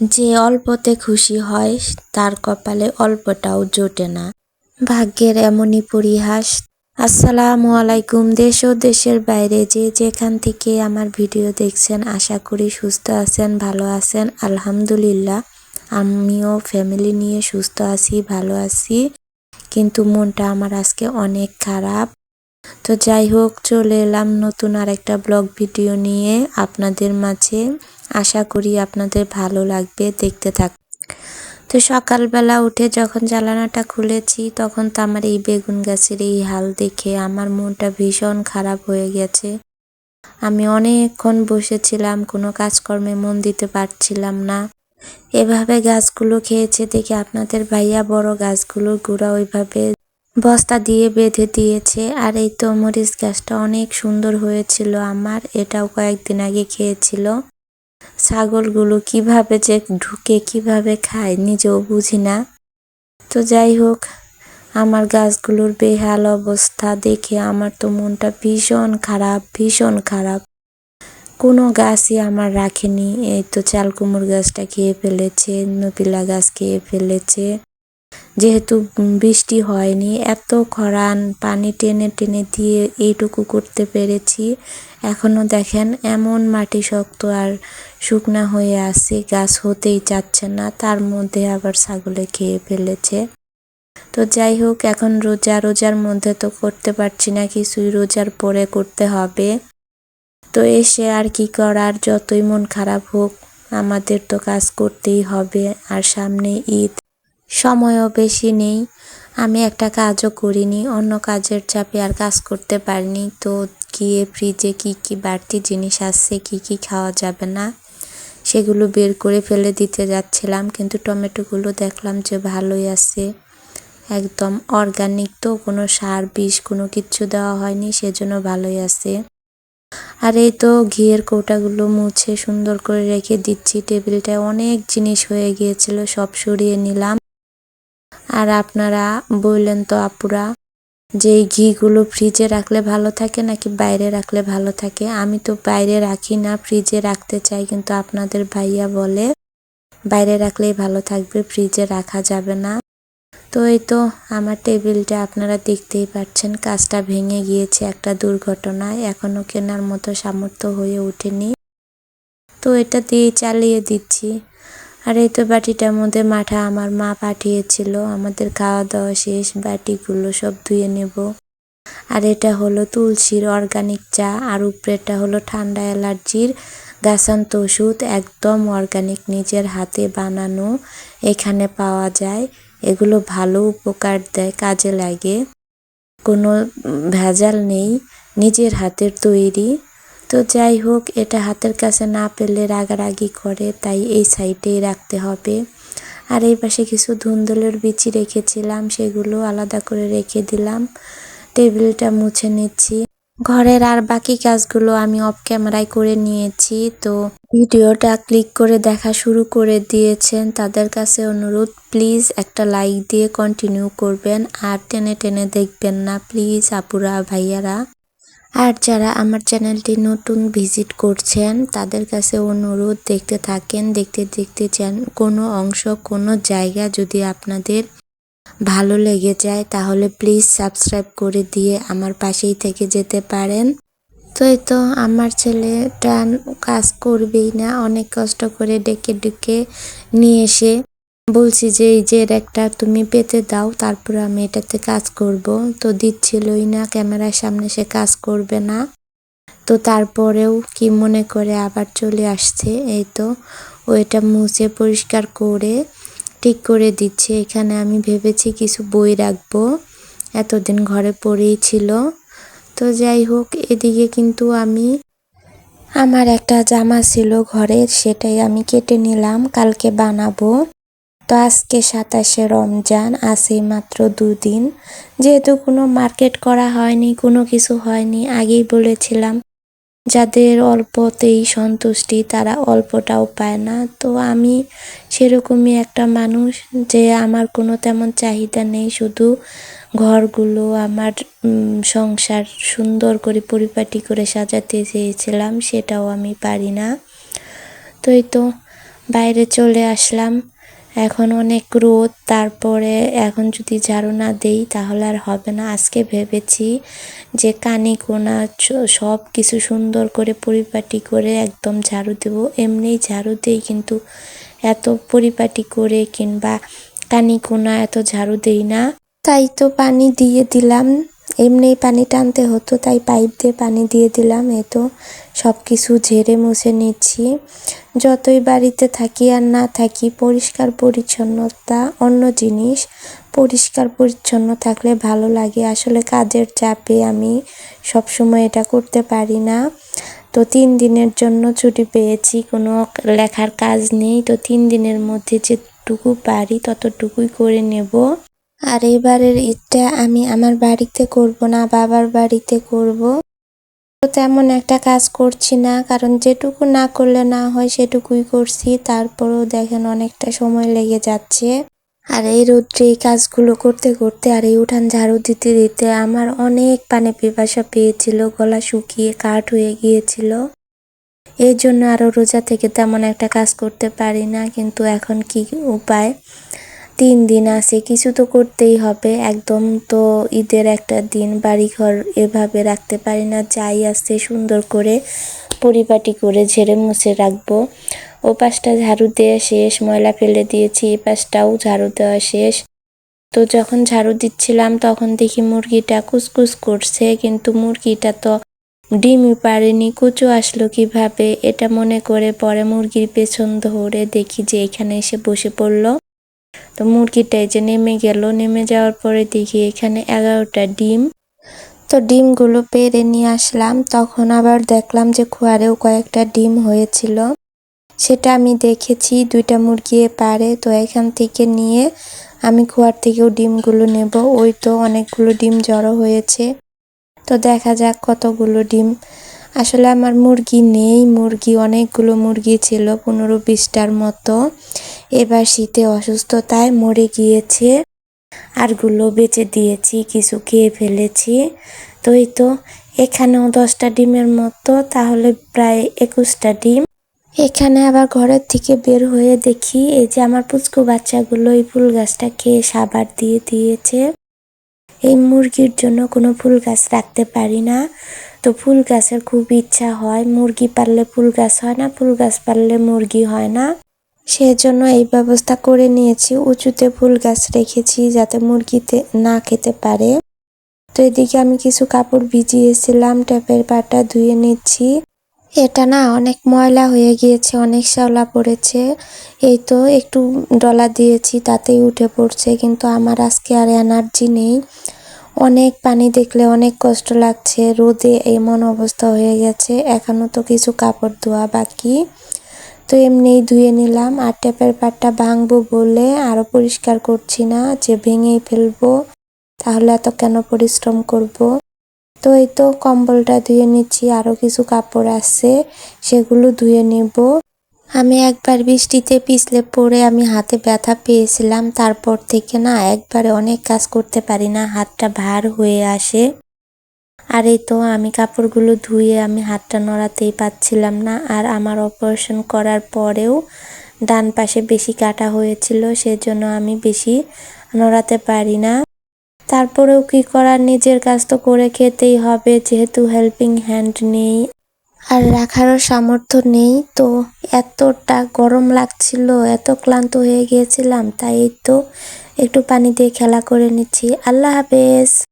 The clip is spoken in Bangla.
যে অল্পতে খুশি হয়, তার কপালে অল্পটাও জোটে না। ভাগ্যের এমনই পরিহাস। আসসালামু আলাইকুম, দেশ ও দেশের বাইরে যে যেখান থেকে আমার ভিডিও দেখছেন, আশা করি সুস্থ আছেন, ভালো আছেন। আলহামদুলিল্লাহ, আমিও ফ্যামিলি নিয়ে সুস্থ আছি, ভালো আছি। কিন্তু মনটা আমার আজকে অনেক খারাপ। তো যাই হোক, চলে এলাম নতুন আর একটা ব্লগ ভিডিও নিয়ে আপনাদের মাঝে। আশা করি আপনাদের ভালো লাগবে, দেখতে থাক। তো সকালবেলা উঠে যখন জ্বালানাটা খুলেছি, তখন তো আমার এই বেগুন গাছের এই হাল দেখে আমার মনটা ভীষণ খারাপ হয়ে গেছে। আমি অনেকক্ষণ বসেছিলাম, কোনো কাজকর্মে মন দিতে পারছিলাম না। এভাবে গাছগুলো খেয়েছে দেখে আপনাদের ভাইয়া বড় গাছগুলোর গোড়া ওইভাবে বস্তা দিয়ে বেঁধে দিয়েছে। আর এই তো মরিচ গাছটা অনেক সুন্দর হয়েছিল আমার, এটাও কয়েকদিন আগে খেয়েছিল। ছাগলগুলো কীভাবে যে ঢুকে কীভাবে খায় নিজেও বুঝি না। তো যাই হোক, আমার গাছগুলোর বেহাল অবস্থা দেখে আমার তো মনটা ভীষণ খারাপ ভীষণ খারাপ। কোনো গাছই আমার রাখেনি। এই তো চাল গাছটা খেয়ে ফেলেছে নপিলা গাছ খেয়ে ফেলেছে। যেহেতু বৃষ্টি হয়নি, এত খরান, পানি টেনে টেনে দিয়ে এইটুকু করতে পেরেছি। এখনও দেখেন, এমন মাটি শক্ত আর শুকনা হয়ে আছে, গাছ হতেই চাচ্ছে না, তার মধ্যে আবার ছাগলে খেয়ে ফেলেছে। তো যাই হোক, এখন রোজা, রোজার মধ্যে তো করতে পারছি না, কিছুই রোজার পরে করতে হবে। তো এসে আর কি করার, যতই মন খারাপ হোক, আমাদের তো কাজ করতেই হবে, আর সামনে ঈদ। সময়ও বেশি নেই। আমি একটা কাজও করিনি, অন্য কাজের চাপে আর কাজ করতে পারিনি। তো গিয়ে ফ্রিজে কি কি বাড়তি জিনিস আসছে কি কি খাওয়া যাবে না, সেগুলো বের করে ফেলে দিতে যাচ্ছিলাম। কিন্তু টমেটোগুলো দেখলাম যে ভালোই আছে। একদম অর্গানিক তো, কোনো সার, বিষ, কোনো কিছু দেওয়া হয়নি, সেজন্য ভালোই আছে। আর এই তো ঘিয়ের কৌটাগুলো মুছে সুন্দর করে রেখে দিচ্ছি। টেবিলটায় অনেক জিনিস হয়ে গিয়েছিল, সব সরিয়ে নিলাম। আর আপনারা বললেন তো আপুরা, যে ঘিগুলো ফ্রিজে রাখলে ভালো থাকে নাকি বাইরে রাখলে ভালো থাকে? আমি তো বাইরে রাখি না ফ্রিজে রাখতে চাই, কিন্তু আপনাদের ভাইয়া বলে বাইরে রাখলেই ভালো থাকবে ফ্রিজে রাখা যাবে না। তো এই তো আমার টেবিলটা আপনারা দেখতেই পাচ্ছেন, কাজটা ভেঙে গিয়েছে একটা দুর্ঘটনায় এখনও কেনার মতো সামর্থ্য হয়ে ওঠেনি। তো এটা দিয়ে চালিয়ে দিচ্ছি। আর এই তো বাটিটার মধ্যে মাঠা আমার মা পাঠিয়েছিল। আমাদের খাওয়া দাওয়া শেষ, বাটিগুলো সব ধুয়ে নেব। আর এটা হলো তুলসীর অর্গানিক চা, আর উপরেটা হলো ঠান্ডা অ্যালার্জির গাছান্ত ওষুধ, একদম অর্গানিক নিজের হাতে বানানো, এখানে পাওয়া যায়। এগুলো ভালো উপকার দেয়, কাজে লাগে। কোনো ভেজাল নেই, নিজের হাতের তৈরি। তো যাই হোক, এটা হাতের কাছে না পেলে রাগারাগি করে, তাই এই সাইডেই রাখতে হবে। আর এই পাশে কিছু ধুন্দলের বিচি রেখেছিলাম, সেগুলো আলাদা করে রেখে দিলাম। টেবিলটা মুছে নিচ্ছি। ঘরের আর বাকি কাজগুলো আমি অফ ক্যামেরায় করে নিয়েছি, তো ভিডিওটা ক্লিক করে দেখা শুরু করে দিয়েছেন। তাদের কাছে অনুরোধ প্লিজ একটা লাইক দিয়ে কন্টিনিউ করবেন, আর টেনে টেনে দেখবেন না প্লিজ আপুরা, ভাইয়ারা। আর যারা আমার চ্যানেলটি নতুন ভিজিট করছেন, তাদের কাছে অনুরোধ, দেখতে থাকেন, দেখতে দেখতে চান কোনো অংশ, কোনো জায়গা যদি আপনাদের ভালো লেগে যায়, তাহলে প্লিজ সাবস্ক্রাইব করে দিয়ে আমার পাশেই থেকে যেতে পারেন। তো এই তো আমার ছেলেটা কাজ করবেই না, অনেক কষ্ট করে ডেকে ডেকে নিয়ে এসে বলছি যে এই যে একটা তুমি পেতে দাও, তারপর আমি এটাতে কাজ করব। তো দিচ্ছিলই না, ক্যামেরার সামনে সে কাজ করবে না। তো তারপরেও কি মনে করে আবার চলে আসছে, এই তো। ও এটা মুছে পরিষ্কার করে ঠিক করে দিচ্ছে। এখানে আমি ভেবেছি কিছু বই রাখব। এতদিন ঘরে পড়েই ছিল। তো যাই হোক, এদিকে কিন্তু আমি, আমার একটা জামা ছিল ঘরের, সেটাই আমি কেটে নিলাম। কালকে বানাবো। তো আজকে সাতাশে রমজান, আছে মাত্র দুদিন। যেহেতু কোনো মার্কেট করা হয়নি, কোনো কিছু হয়নি, আগেই বলেছিলাম, যাদের অল্পতেই সন্তুষ্টি তারা অল্পটাও পায় না। তো আমি সেরকমই একটা মানুষ যে আমার কোনো তেমন চাহিদা নেই, শুধু ঘরগুলো, আমার সংসার সুন্দর করে পরিপাটি করে সাজাতে চেয়েছিলাম, সেটাও আমি পারি না। তো এই তো বাইরে চলে আসলাম। এখন অনেক রোদ, তারপরে এখন যদি ঝাড়ু না দেই তাহলে আর হবে না। আজকে ভেবেছি যে কানি কোনা সব কিছু সুন্দর করে পরিপাটি করে একদম ঝাড়ু দেবো। এমনিই ঝাড়ু দেই কিন্তু এত পরিপাটি করে কিংবা কানি কোনা এত ঝাড়ু দেই না। তাই তো পানি দিয়ে দিলাম। এমনি পানি টানতে হতো, তাই পাইপ দিয়ে পানি দিয়ে দিলাম। এই তো সব কিছু ঝেড়ে মুছে নিচ্ছি। যতই বাড়িতে থাকি আর না থাকি, পরিষ্কার পরিচ্ছন্নতা অন্য জিনিস। পরিষ্কার পরিচ্ছন্ন থাকলে ভালো লাগে। আসলে কাজের চাপে আমি সবসময় এটা করতে পারি না। তো তিন দিনের জন্য ছুটি পেয়েছি, কোনো লেখার কাজ নেই। তো তিন দিনের মধ্যে যেটুকু পারি, ততটুকুই করে নেব। আর এবারের ঈদটা আমি আমার বাড়িতে করব না, বাবার বাড়িতে করব। তো তেমন একটা কাজ করছি না, কারণ যেটুকু না করলে না হয় সেটুকুই করছি, তারপরেও দেখেন অনেকটা সময় লেগে যাচ্ছে। আর এই রোদ্রে এই কাজগুলো করতে করতে আর এই উঠান ঝাড়ু দিতে দিতে আমার অনেক পানি পিপাসা পেয়েছিল, গলা শুকিয়ে কাঠ হয়ে গিয়েছিল। এই জন্য আরও রোজা থেকে তেমন একটা কাজ করতে পারি না, কিন্তু এখন কি উপায়? তিন দিন আছে, কিছু তো করতেই হবে। একদম তো ঈদের একটা দিন, বাড়িঘর এভাবে রাখতে পারি না, যাই আছে সুন্দর করে পরিপাটি করে ঝেড়ে মুছে রাখব। ও পাশটা ঝাড়ু দেওয়া শেষ, ময়লা ফেলে দিয়েছি এই পাশটাও ঝাড়ু দেওয়া শেষ। তো যখন ঝাড়ু দিচ্ছিলাম, তখন দেখি মুরগিটা কুসকুস করছে, কিন্তু মুরগিটা তো ডিমই পারেনি কুচু আসলো কীভাবে? এটা মনে করে পরে মুরগির পেছন ধরে দেখি যে এখানে এসে বসে পড়ল। তো মুরগিটা এই যে নেমে গেল, নেমে যাওয়ার পরে দেখি এখানে এগারোটা ডিম। তো ডিমগুলো পেরে নিয়ে আসলাম, তখন আবার দেখলাম যে খোয়ারেও কয়েকটা ডিম হয়েছিল। সেটা আমি দেখেছি, দুইটা মুরগি পারে, তো এখান থেকে নিয়ে আমি খোয়ার থেকেও ডিমগুলো নেব। ওই তো অনেকগুলো ডিম জড়ো হয়েছে। তো দেখা যাক কতগুলো ডিম আসলে আমার মুরগি নেই। মুরগি অনেকগুলো মুরগি ছিল, পনেরো বিশটার মতো। এবার শীতে অসুস্থতায় মরে গিয়েছে। আরগুলো বেচে দিয়েছি, কিছু খেয়ে ফেলেছি। তো এই তো, এখানেও দশটা ডিমের মতো, তাহলে প্রায় একুশটা ডিম। এখানে আবার ঘরের থেকে বের হয়ে দেখি, এই যে আমার পুচকু বাচ্চাগুলো এই ফুল গাছটা খেয়ে সাবার দিয়ে দিয়েছে। এই মুরগির জন্য কোনো ফুল গাছ রাখতে পারি না। তো ফুল গাছের খুব ইচ্ছা হয়। মুরগি পাললে ফুল গাছ হয় না, ফুল গাছ পাললে মুরগি হয় না। সেজন্য এই ব্যবস্থা করে নিয়েছি। উঁচুতে ফুল গাছ রেখেছি যাতে মুরগিতে না খেতে পারে। তো এদিকে আমি কিছু কাপড় ভিজিয়েছিলাম, ট্যাপের পাটা ধুয়ে নিচ্ছি। এটা না অনেক ময়লা হয়ে গিয়েছে, অনেক শ্যাওলা পড়েছে। এই তো একটু ডলা দিয়েছি, তাতেই উঠে পড়ছে, কিন্তু আমার আজকে আর এনার্জি নেই। অনেক পানি দেখলে অনেক কষ্ট লাগছে, রোদে এমন অবস্থা হয়ে গেছে, এখনও তো কিছু কাপড় ধোয়া বাকি। তো এমনিই ধুয়ে নিলাম, আর ট্যাপের পাটটা ভাঙবো বলে আরও পরিষ্কার করছি না, যে ভেঙেই ফেলব, তাহলে এত কেন পরিশ্রম করব। তো এই তো কম্বলটা ধুয়ে নিচ্ছি আরও কিছু কাপড় আছে, সেগুলো ধুয়ে নেব। আমি একবার বৃষ্টিতে পিছলে পড়ে আমি হাতে ব্যথা পেয়েছিলাম, তারপর থেকে না একবারে অনেক কাজ করতে পারি না, হাতটা ভার হয়ে আসে। আর এই তো আমি কাপড়গুলো ধুয়ে আমি হাতটা নড়াতেই পাচ্ছিলাম না, আর আমার অপারেশন করার পরেও ডান পাশে বেশি কাটা হয়েছিল, সেজন্য আমি বেশি নড়াতে পারি না। তারপরেও কি করার? নিজের কাজ তো করে খেতেই হবে, যেহেতু হেল্পিং হ্যান্ড নেই। আর রাখারও সামর্থ্য নেই, তো এতটা গরম লাগছিল, এত ক্লান্ত হয়ে গিয়েছিলাম, তাই তো একটু পানি দিয়ে খেলা করে নিচ্ছি। আল্লাহ হাফেজ।